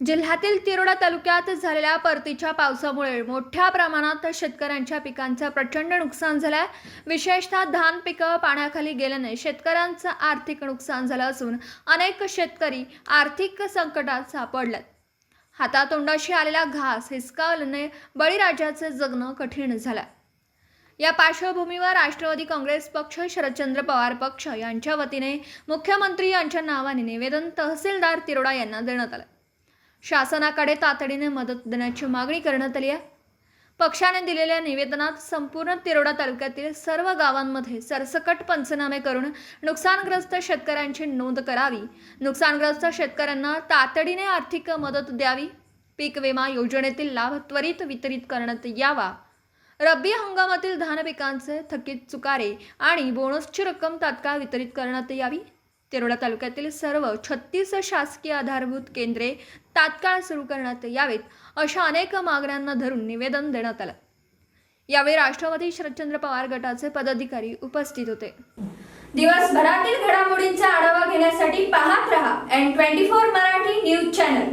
जिल्ह्यातील तिरोडा तालुक्यात झालेल्या परतीच्या पावसामुळे मोठ्या प्रमाणात शेतकऱ्यांच्या पिकांचं प्रचंड नुकसान झालं आहे विशेषतः धान पिकं पाण्याखाली गेल्याने शेतकऱ्यांचं आर्थिक नुकसान झालं असून अनेक शेतकरी आर्थिक संकटात सापडलेत. हातातोंडाशी आलेला घास हिसकावल्याने बळीराजाचं जगणं कठीण झालं या पार्श्वभूमीवर राष्ट्रवादी काँग्रेस पक्ष शरदचंद्र पवार पक्ष यांच्या वतीने मुख्यमंत्री यांच्या नावाने निवेदन तहसीलदार तिरोडा यांना देण्यात आलं. शासनाकडे तातडीने मदत देण्याची मागणी करण्यात आली आहे. पक्षाने दिलेल्या निवेदनात संपूर्ण तिरोडा तालुक्यातील सर्व गावांमध्ये सरसकट पंचनामे करून नुकसानग्रस्त शेतकऱ्यांची नोंद करावी. नुकसानग्रस्त शेतकऱ्यांना तातडीने आर्थिक मदत द्यावी. पीक विमा योजनेतील लाभ त्वरित वितरित करण्यात यावा. रब्बी हंगामातील धान पिकांचे थकीत चुकारे आणि बोनसची रक्कम तात्काळ वितरित करण्यात यावी. तेरोडा तालुक्यातील सर्व छत्तीस शासकीय आधारभूत केंद्रे तात्काळ सुरू करण्यात यावेत अशा अनेक मागण्यांना धरून निवेदन देण्यात आलं. यावेळी राष्ट्रवादी शरदचंद्र पवार गटाचे पदाधिकारी उपस्थित होते. दिवसभरातील घडामोडींचा आढावा घेण्यासाठी पाहत रहा N twenty four Marathi news channel